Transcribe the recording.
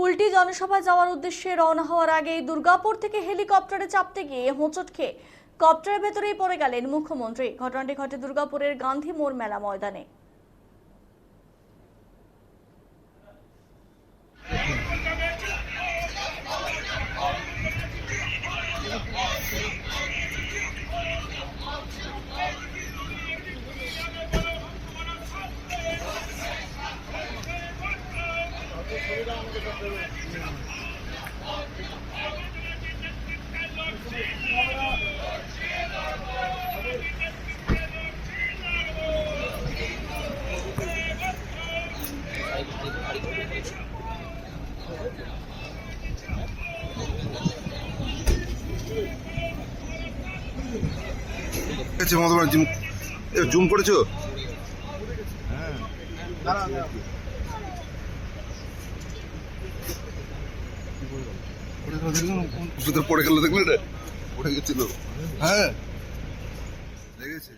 কুলটি জনসভায় যাওয়ার উদ্দেশ্যে রওনা হওয়ার আগে দুর্গাপুর থেকে হেলিকপ্টারে চাপতে গিয়ে হোঁচট খেয়ে কপ্টারের ভেতরেই পড়ে গেলেন মুখ্যমন্ত্রী। ঘটনাটি ঘটে দুর্গাপুরের গান্ধী মোড় মেলা ময়দানে। মমতা ব্যানার্জি এ, জুম করেছ? পড়ে গেল দেখলে না? কোন- ভিতরে পড়ে গেল দেখলে রে? পড়ে গেছিল। হ্যাঁ। লেগেছে।